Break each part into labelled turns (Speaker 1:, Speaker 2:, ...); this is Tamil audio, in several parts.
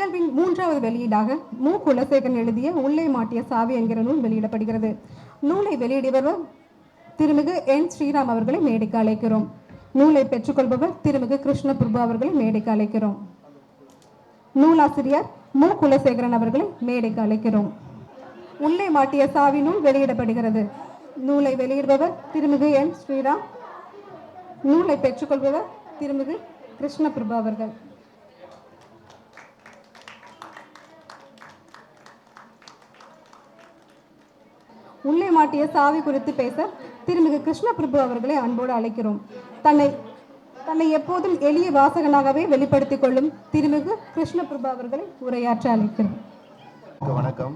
Speaker 1: நிகழ்வின் மூன்றாவது வெளியீடாக மு. குலசேகரன் எழுதிய உள்ளே மாட்டிய சாவி என்கிற நூல் வெளியிடப்படுகிறது. நூலை வெளியிடுபவர் திருமிகு என். ஸ்ரீராம் அவர்களை மேடைக்கு அழைக்கிறோம். நூலை பெற்றுக்கொள்பவர் திருமிகு கிருஷ்ண பிரபு அவர்களை மேடைக்கு அழைக்கிறோம். நூலாசிரியர் மு. குலசேகரன் அவர்களை மேடைக்கு அழைக்கிறோம். உள்ளே மாட்டிய சாவி நூல் வெளியிடப்படுகிறது. நூலை வெளியிடுபவர் திருமிகு என். ஸ்ரீராம். நூலை பெற்றுக்கொள்பவர் திருமிகு கிருஷ்ண பிரபு அவர்கள் உள்ளே மாட்டிய சாவி குறித்து பேச திருமிகு கிருஷ்ணபிரபு அவர்களை அன்போடு அழைக்கிறோம். தன்னை தன்னை எப்போதும் எளிய வாசகனாகவே வெளிப்படுத்திக் கொள்ளும் திருமிகு கிருஷ்ணபிரபு அவர்களை உரையாற்ற அழைக்கிறோம்.
Speaker 2: வணக்கம்,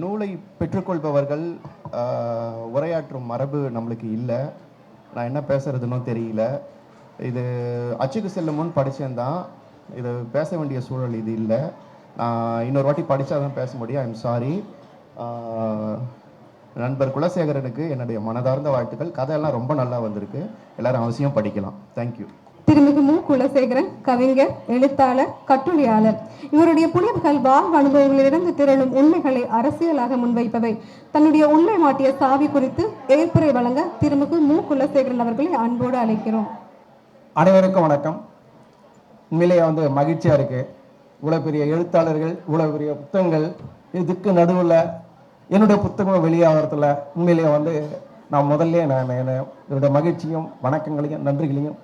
Speaker 2: நூலை பெற்றுக்கொள்பவர்கள் உரையாற்றும் மரபு நம்மளுக்கு இல்லை. நான் என்ன பேசுறதுன்னு தெரியல. இது அச்சுக்கு செல்லும் முன் படித்தேன்தான் இது பேச வேண்டிய சூழல் இது இல்லை. நான் இன்னொரு வாட்டி படித்தா தான் பேச முடியும். ஐம் சாரி நண்பர் குலசேகரனுக்கு என்னுடைய மனதார்ந்த வாழ்த்துக்கள். கதையெல்லாம் ரொம்ப நல்லா வந்திருக்கு. எல்லாரும் அவசியம் படிக்கலாம். தேங்க்யூ
Speaker 1: திருமிகு மு. குலசேகரன் கவிஞர் எழுத்தாளர் கட்டுரையாளர். இவருடைய புனைவுகள் வாழ்வு அனுபவங்களிலிருந்து திரளும் உண்மைகளை அரசியலாக முன்வைப்பவை. தன்னுடைய உண்மை மாட்டிய சாவி குறித்து ஏற்புரை வழங்க திருமிகு மு. குலசேகரன் அவர்களை அன்போடு அழைக்கிறோம்.
Speaker 3: அனைவருக்கும் வணக்கம். உண்மையிலேயே வந்து மகிழ்ச்சியாக இருக்குது இவ்வளோ பெரிய எழுத்தாளர்கள் இவ்வளோ பெரிய புத்தகங்கள் இதுக்கு நடுவில் என்னுடைய புத்தகம் வெளியாகிறதுல உண்மையிலேயே வந்து நான் முதல்ல நான் என்ன என்னுடைய மகிழ்ச்சியும் வணக்கங்களையும் நன்றிகளையும்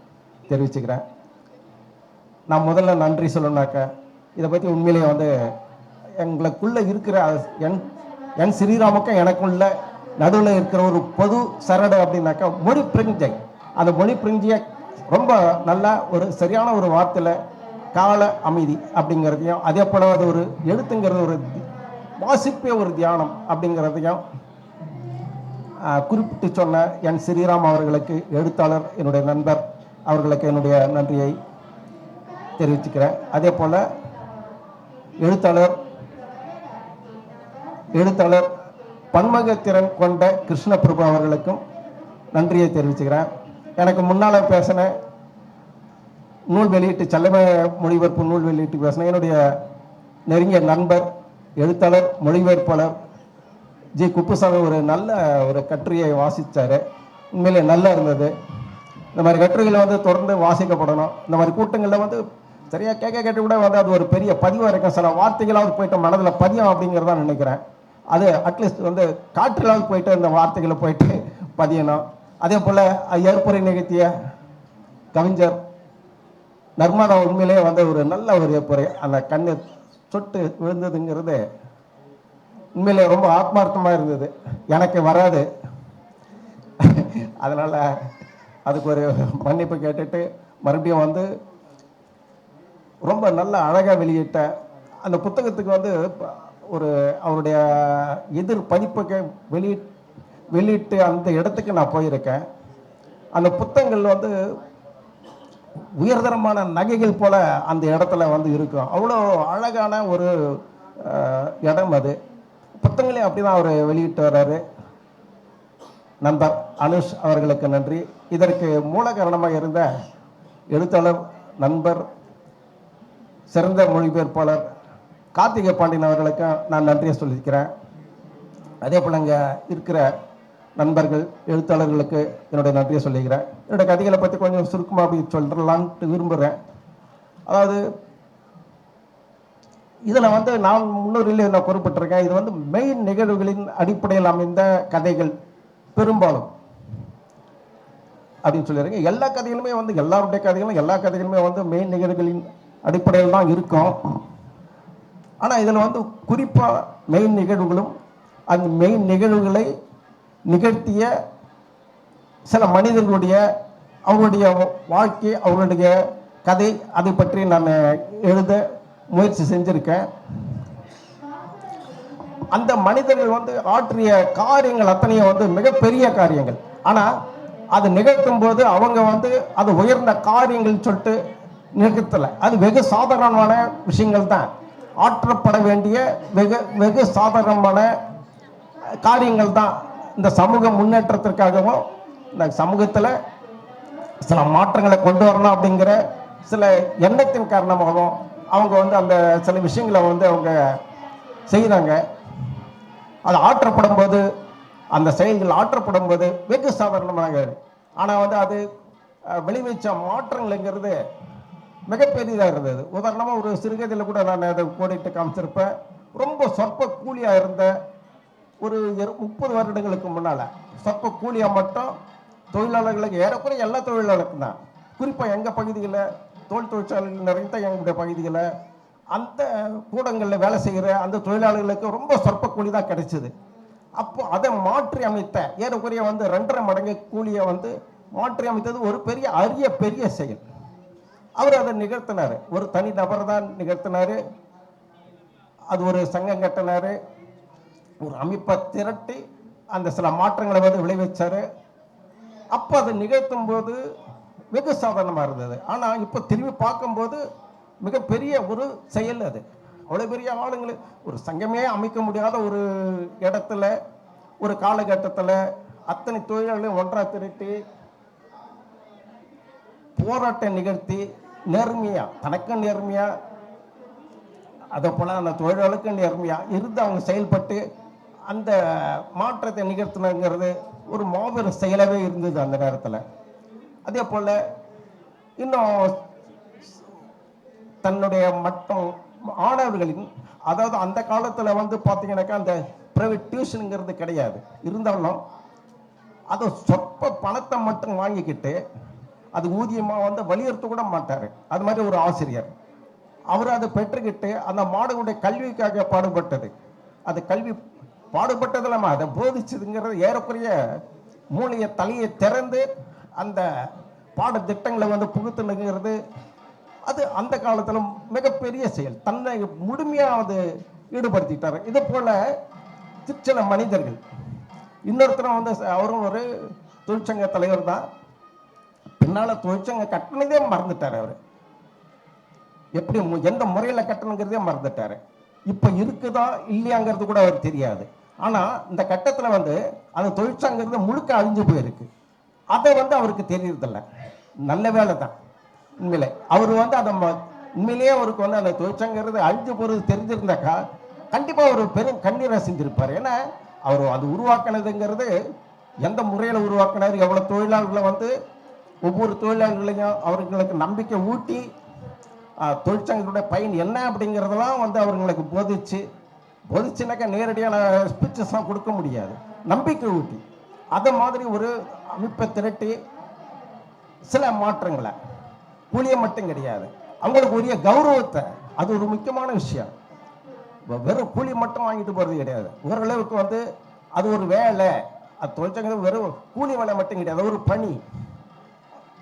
Speaker 3: தெரிவிச்சுக்கிறேன். நான் முதல்ல நன்றி சொல்லணுனாக்க இதை பற்றி உண்மையிலேயே வந்து எங்களுக்குள்ளே இருக்கிற என் என் ஸ்ரீராமுக்கும் எனக்குள்ள நடுவில் இருக்கிற ஒரு பொது சரடு அப்படின்னாக்கா மொழி பிரிஞ்சை. அந்த மொழி பிரிஞ்சியை ரொம்ப நல்ல ஒரு சரியான ஒரு வார்த்தையில் கால அமைதி அப்படிங்கிறதையும் அதே போல் அது ஒரு எழுத்துங்கிறது ஒரு வாசிப்பே ஒரு தியானம் அப்படிங்கிறதையும் குறிப்பிட்டு சொன்ன என் ஸ்ரீராம் அவர்களுக்கு எழுத்தாளர் என்னுடைய நண்பர் அவர்களுக்கு என்னுடைய நன்றியை தெரிவிச்சுக்கிறேன். அதே போல் எழுத்தாளர் எழுத்தாளர் பன்மகத்திறன் கொண்ட கிருஷ்ணபிரபு அவர்களுக்கும் நன்றியை தெரிவிச்சுக்கிறேன். எனக்கு முன்னால் பேசின நூல் வெளியீட்டு செல்லம மொழிபெயர்ப்பு நூல் வெளியீட்டு பேசின என்னுடைய நெருங்கிய நண்பர் எழுத்தாளர் மொழிபெயர்ப்பாளர் ஜி. குப்புசாமி ஒரு நல்ல ஒரு கட்டுரையை வாசித்தார் உண்மையிலே நல்லா இருந்தது. இந்த மாதிரி கட்டுரைகளை வந்து தொடர்ந்து வாசிக்கப்படணும். இந்த மாதிரி கூட்டங்களில் வந்து சரியாக கேட்க கேட்டு கூட வந்து அது ஒரு பெரிய பதிவாக இருக்கும். சில வார்த்தைகளாவது போயிட்டு மனதில் பதியும் அப்படிங்கிறத நினைக்கிறேன். அது அட்லீஸ்ட் வந்து காற்றிலாவது போயிட்டு இந்த வார்த்தைகளை போயிட்டு பதியணும். அதே போல் ஏற்புரை நிகழ்த்திய கவிஞர் நர்மதா உண்மையிலேயே வந்து ஒரு நல்ல ஒரு ஏற்புரை. அந்த கண்ணு சொட்டு விழுந்ததுங்கிறது உண்மையிலே ரொம்ப ஆத்மார்த்தமாக இருந்தது. எனக்கு வராது. அதனால் அதுக்கு ஒரு மன்னிப்பு கேட்டுட்டு மறுபடியும் வந்து ரொம்ப நல்ல அழகாக வெளியிட்ட அந்த புத்தகத்துக்கு வந்து ஒரு அவருடைய எதிர் பதிப்புக்கு வெளி வெளியிட்டு அந்த இடத்துக்கு நான் போயிருக்கேன். அந்த புத்தகங்கள் வந்து உயர்தரமான நகைகள் போல அந்த இடத்துல வந்து இருக்கும் அவ்வளோ அழகான ஒரு இடம் அது. புத்தகங்களையும் அப்படி தான் அவர் வெளியிட்டு வர்றாரு. நண்பர் அனுஷ் அவர்களுக்கு நன்றி. இதற்கு மூல காரணமாக இருந்த எழுத்தாளர் நண்பர் சிறந்த மொழிபெயர்ப்பாளர் கார்த்திகை பாண்டியன் அவர்களுக்கும் நான் நன்றியை சொல்லியிருக்கிறேன். அதே போல் அங்கே இருக்கிற நண்பர்கள் எழுத்தாளர்களுக்கு என்னுடைய நன்றியை சொல்லிக்கிறேன். என்னுடைய கதைகளை பற்றி கொஞ்சம் சுருக்கமாக அப்படி சொல்லலான்ட்டு விரும்புகிறேன் அதாவது இதில் வந்து நான் முன்னோரில் நான் குறிப்பிட்டிருக்கேன் இது வந்து மெயின் நிகழ்வுகளின் அடிப்படையில் அமைந்த கதைகள் பெரும்பாலும். அப்படின்னு சொல்லியிருக்கேன். எல்லா கதைகளுமே வந்து எல்லாருடைய கதைகளும் எல்லா கதைகளுமே வந்து மெயின் நிகழ்வுகளின் அடிப்படையில் தான் இருக்கும். ஆனால் இதில் வந்து குறிப்பாக மெயின் நிகழ்வுகளும் அந்த மெயின் நிகழ்வுகளை நிகழ்த்திய சில மனிதர்களுடைய அவங்களுடைய வாழ்க்கை அவங்களுடைய கதை அதை பற்றி நான் எழுத முயற்சி செஞ்சுருக்கேன். அந்த மனிதர்கள் வந்து ஆற்றிய காரியங்கள் அத்தனையும் வந்து மிகப்பெரிய காரியங்கள். ஆனால் அது நிகழ்த்தும் போது அவங்க வந்து அது உயர்ந்த காரியங்கள் சொல்லிட்டு நிகழ்த்தலை. அது வெகு சாதாரணமான விஷயங்கள் தான். ஆற்றப்பட வேண்டிய வெகு வெகு சாதாரணமான காரியங்கள் தான். இந்த சமூக முன்னேற்றத்திற்காகவும் இந்த சமூகத்தில் சில மாற்றங்களை கொண்டு வரணும் அப்படிங்கிற சில எண்ணத்தின் காரணமாகவும் அவங்க வந்து அந்த சில விஷயங்களை வந்து அவங்க செய்கிறாங்க அது ஆற்றப்படும் போது அந்த செயல்கள் ஆற்றப்படும் போது வெகு சாதாரணமாக. ஆனால் வந்து அது விளைவிச்ச மாற்றங்கள்ங்கிறது மிகப்பெரியதாக இருந்தது. உதாரணமாக ஒரு சிறுகதையில் கூட நான் அதை கோடிட்டு காமிச்சிருப்பேன். ரொம்ப சொற்ப கூலியாக இருந்த ஒரு முப்பது வருடங்களுக்கு முன்னால் சொற்ப கூலியாக மட்டும் தொழிலாளர்களுக்கு ஏறக்குறைய எல்லா தொழிலாளருக்கும் தான். குறிப்பாக எங்கள் பகுதியில் தோல் தொழிற்சாலைகள் நிறைந்த எங்களுடைய பகுதியில். அந்த கூடங்களில் வேலை செய்கிற அந்த தொழிலாளர்களுக்கு ரொம்ப சொற்ப கூலி தான் கிடைச்சிது. அப்போ அதை மாற்றி அமைத்த ஏறக்குறைய வந்து ரெண்டரை மடங்கு கூலியை வந்து மாற்றி அமைத்தது ஒரு பெரிய அரிய பெரிய செயல். அவர் அதை நிகழ்த்தினார். ஒரு தனி நபர் தான் நிகழ்த்தினார். அது ஒரு சங்கம் கட்டினார். ஒரு அமைப்பை திரட்டி அந்த சில மாற்றங்களை வந்து விளைவிச்சார். அப்போ அதை நிகழ்த்தும் போது வெகு சாதாரணமாக இருந்தது. ஆனால் இப்போ திரும்பி பார்க்கும்போது மிகப்பெரிய ஒரு செயல் அது. அவ்வளோ பெரிய ஆளுங்களை ஒரு சங்கமே அமைக்க முடியாத ஒரு இடத்துல ஒரு காலகட்டத்தில் அத்தனை தொழிலாளர்களையும் ஒன்றாக திரட்டி போராட்டம் நிகழ்த்தி நேர்மையாக தனக்கும் நேர்மையாக அதை போல் அந்த தொழிலாளருக்கும் நேர்மையாக இருந்து அவங்க செயல்பட்டு அந்த மாற்றத்தை நிகழ்த்தினங்கிறது ஒரு மாபெரும் செயலாகவே இருந்தது அந்த நேரத்தில். அதே போல் இன்னும் தன்னுடைய மட்டம் மாணவர்களின் அதாவது அந்த காலத்தில் வந்து பார்த்தீங்கன்னாக்கா அந்த ப்ரைவேட் டியூஷனுங்கிறது கிடையாது. இருந்தாலும் அதை சொற்ப பணத்தை மட்டும் வாங்கிக்கிட்டு அது ஊதியமாக வந்து வலியுறுத்த கூட மாட்டார். அது மாதிரி ஒரு ஆசிரியர். அவர் அதை பெற்றுக்கிட்டு அந்த மாணவனுடைய கல்விக்காக பாடுபட்டது. அது கல்வி பாடுபட்டது நம்ம அதை போதிச்சதுங்கிறது ஏறக்குறைய மூளையை தலையை திறந்து அந்த பாடத்திட்டங்களை வந்து புகுத்துனுங்கிறது அது அந்த காலத்தில் மிகப்பெரிய செயல். தன்னை முழுமையாக அது ஈடுபடுத்திட்டார். இது போல சிற்சில மனிதர்கள். இன்னொருத்தரும் வந்து அவரும் ஒரு தொழிற்சங்க தலைவர் தான். பின்னால் தொழிற்சங்க கட்டினதே மறந்துட்டார் அவர். எப்படி எந்த முறையில் கட்டணுங்கிறதே மறந்துட்டாரு. இப்போ இருக்குதா இல்லையாங்கிறது கூட அவர் தெரியாது. ஆனால் இந்த கட்டத்தில் வந்து அந்த தொழிற்சங்கிறது முழுக்க அழிஞ்சு போயிருக்கு. அதை வந்து அவருக்கு தெரியறதில்ல. நல்ல வேலை தான். உண்மையிலே. அவர் வந்து அதை ம- உண்மையிலேயே அவருக்கு வந்து அந்த தொழிற்சங்கிறது அழிஞ்சு போகிறது தெரிஞ்சிருந்தாக்கா கண்டிப்பாக அவர் பெரும் கண்ணீரை செஞ்சிருப்பார். ஏன்னா அவர் அது உருவாக்கினதுங்கிறது எந்த முறையில் உருவாக்கினார் எவ்வளோ தொழிலாளர்களை வந்து ஒவ்வொரு தொழிலாளர்களையும் அவர்களுக்கு நம்பிக்கை ஊட்டி தொழிற்சங்கத்துடைய பயன் என்ன அப்படிங்கிறதெல்லாம் வந்து அவர்களுக்கு போதிச்சு. போதிச்சுனாக்கா நேரடியான ஸ்பீச்சஸ்லாம் கொடுக்க முடியாது. நம்பிக்கை ஊட்டி. அதை மாதிரி ஒரு அமைப்பை திரட்டி சில மாற்றங்களை. கூலியை மட்டும் கிடையாது. அவங்களுக்கு உரிய கௌரவத்தை. அது ஒரு முக்கியமான விஷயம். வெறும் கூலி மட்டும் வாங்கிட்டு போகிறது கிடையாது. ஓரளவுக்கு வந்து அது ஒரு வேலை. அது தொழிற்சங்கம் வெறும் கூலி வேலை மட்டும் கிடையாது. ஒரு பணி.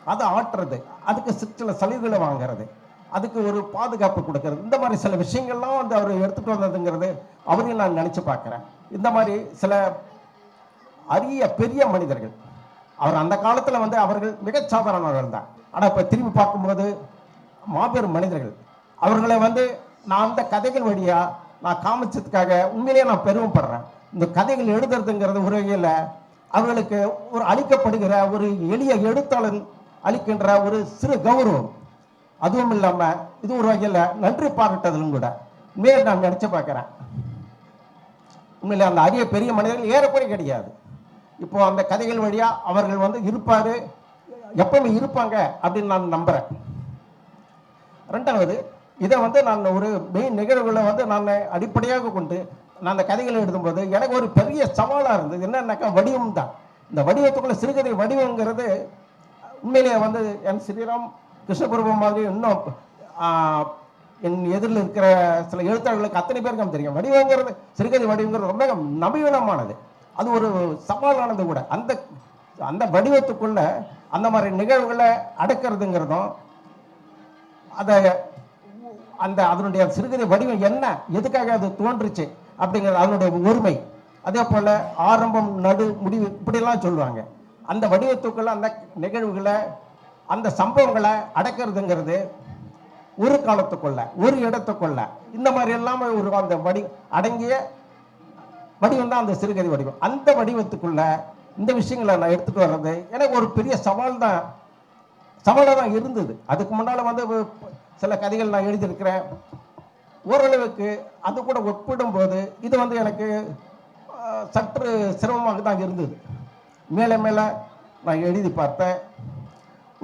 Speaker 3: அதை ஆட்டுறது. அதுக்கு சி- சில சலுகைகளை வாங்குறது. அதுக்கு ஒரு பாதுகாப்பு கொடுக்கறது. இந்த மாதிரி சில விஷயங்கள்லாம் வந்து அவர் எடுத்துட்டு வந்ததுங்கிறது அவரையும் நான் நினச்சி பார்க்குறேன். இந்த மாதிரி சில அரிய பெரிய மனிதர்கள் அவர் அந்த காலத்தில் வந்து அவர்கள் மிகச் சாதாரணவர்கள் தான். ஆனால் இப்போ திரும்பி பார்க்கும்போது மாபெரும் மனிதர்கள். அவர்களை வந்து நான் அந்த கதைகள் வழியாக நான் காமிச்சதுக்காக உண்மையிலேயே நான் பெருமைப்படுறேன். இந்த கதைகள் எழுதுறதுங்கிறது ஒரு வகையில் அவர்களுக்கு ஒரு அளிக்கப்படுகிற ஒரு எளிய எழுத்தாளன் அளிக்கின்ற ஒரு சிறு கௌரவம். அதுவும் இல்லாமல் இது ஒரு வகையில் நன்றி பாராட்டதிலும் கூட. உண்மையை நான் நினச்சி பார்க்குறேன். உண்மையில அந்த அரிய பெரிய மனிதர்கள் ஏறக்குறை கிடையாது. இப்போ அந்த கதைகள் வழியா அவர்கள் வந்து இருப்பாரு. எப்பவுமே இருப்பாங்க அப்படின்னு நான் நம்புறேன். ரெண்டாவது இதை வந்து நான் ஒரு மெயின் நிகழ்வுகளை வந்து நான் அடிப்படையாக கொண்டு நான் அந்த கதைகளை எழுதும்போது எனக்கு ஒரு பெரிய சவாலாக இருந்தது. என்னன்னாக்கா வடிவம் தான் இந்த வடிவத்துக்குள்ள சிறுகதை வடிவங்கிறது உண்மையிலேயே வந்து என் ஸ்ரீராம் கிருஷ்ணபுரம் மாதிரி இன்னும் என் எதிரில் இருக்கிற சில எழுத்தாளர்களுக்கு அத்தனை பேருக்கும் தெரியும். வடிவங்கிறது சிறுகதை வடிவங்கிறது ரொம்ப நவீனமானது. அது ஒரு சவாலானது கூட. அந்த அந்த வடிவத்துக்குள்ள அந்த மாதிரி நிகழ்வுகளை அடக்கிறதுங்கிறதும் அதை அந்த அதனுடைய சிறுகதை வடிவம் என்ன எதுக்காக அது தோன்றுச்சு அப்படிங்கிறது அதனுடைய ஒருமை அதே போல் ஆரம்பம் நடு முடிவு இப்படிலாம் சொல்லுவாங்க. அந்த வடிவத்துக்குள்ள அந்த நிகழ்வுகளை அந்த சம்பவங்களை அடக்கிறதுங்கிறது ஒரு காலத்துக்குள்ள ஒரு இடத்துக்குள்ள. இந்த மாதிரி எல்லாமே ஒரு அந்த வடி அடங்கிய வடிவம் தான் அந்த சிறுகதை வடிவம். அந்த வடிவத்துக்குள்ள இந்த விஷயங்களை நான் எடுத்துட்டு வர்றது எனக்கு ஒரு பெரிய சவால் தான் சவாலாக தான் இருந்தது. அதுக்கு முன்னால் வந்து சில கதைகள் நான் எழுதியிருக்கிறேன். ஓரளவுக்கு அது கூட ஒப்பிடும்போது இது வந்து எனக்கு சற்று சிரமமாக தான் இருந்தது. மேலே மேலே நான் எழுதி பார்த்தேன்.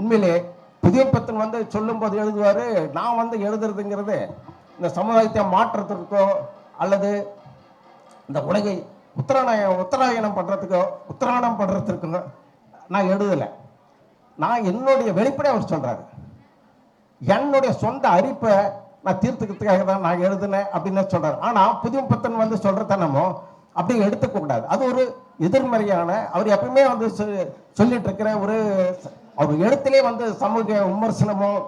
Speaker 3: உண்மையிலே புதிய பத்தன் வந்து சொல்லும்போது எழுதுவார் நான் வந்து எழுதுறதுங்கிறது இந்த சமுதாயத்தை மாற்றுறதுக்கோ அல்லது இந்த உலகை உத்தராயணம் உத்தராயணம் பண்ணுறதுக்கோ உத்தராயணம் பண்ணுறதுக்கோ நான் எழுதலை. நான் என்னுடைய வெளிப்படையாக அவர் சொல்கிறாரு என்னுடைய சொந்த அரிப்பை நான் தீர்த்துக்கிறதுக்காக தான் நான் எழுதினேன் அப்படின்னு சொல்றாரு. ஆனால் புதிய பத்தன் வந்து சொல்றத அப்படி எடுத்துக்க கூடாது. அது ஒரு எதிர்மறையான அவர் எப்பவுமே வந்து சொ- சொல்லிட்டு இருக்கிற ஒரு அவர் இடத்திலே வந்து சமூக விமர்சனமும்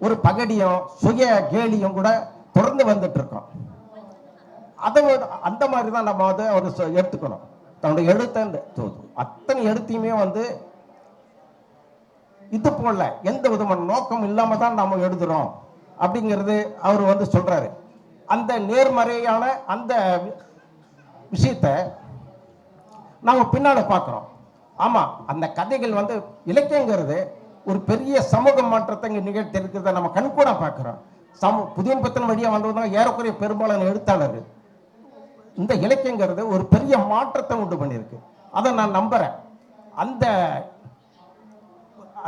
Speaker 3: ஒரு பகடியும் சுய கேலியும் கூட தொடர்ந்து வந்துட்டு இருக்கோம். அதை அந்த மாதிரி தான் நம்ம வந்து அவர் சொ- எடுத்துக்கணும். தன்னுடைய எழுத்த இந்த அத்தனை எழுத்தையுமே வந்து இது போல எந்த விதமான நோக்கம் இல்லாம தான் நாம எழுதுறோம் அப்படிங்கிறது அவர் வந்து சொல்றாரு. அந்த நேர்மறையான அந்த விஷயத்தை விஷயத்த நாம பின்னால பார்க்குறோம். ஆமாம் அந்த கதைகள் வந்து இலக்கியங்கிறது ஒரு பெரிய சமூக மாற்றத்தை இங்கே நிகழ்த்தி இருக்கிறத நம்ம கண்கூட பார்க்குறோம். சமூ புதிய வழியாக வழியா வந்தவங்க ஏறக்குறைய பெரும்பாலான எழுத்தாளர்கள். இந்த இலக்கியங்கிறது ஒரு பெரிய மாற்றத்தை உண்டு பண்ணியிருக்கு. அதை நான் நம்புகிறேன் அந்த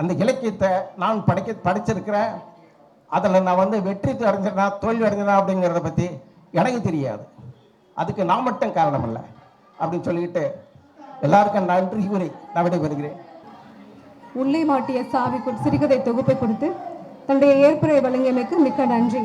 Speaker 3: அந்த இலக்கியத்தை நான் படிக்க படிச்சிருக்கிறேன். அதில் நான் வந்து வெற்றி அடைஞ்சிடனா தோல்வி அடைஞ்சனா அப்படிங்கிறத பற்றி எனக்கு தெரியாது. அதுக்கு நான் மட்டும் காரணம் இல்லை. அப்படின்னு சொல்லிட்டு எல்லாருக்கும் நன்றி கூறி நான் விடைபெறுகிறேன்.
Speaker 1: உள்ளே மாட்டிய சாவி சிறுகதை தொகுப்பை கொடுத்து தன்னுடைய ஏற்புரை வழங்கியமைக்கு மிக்க நன்றி.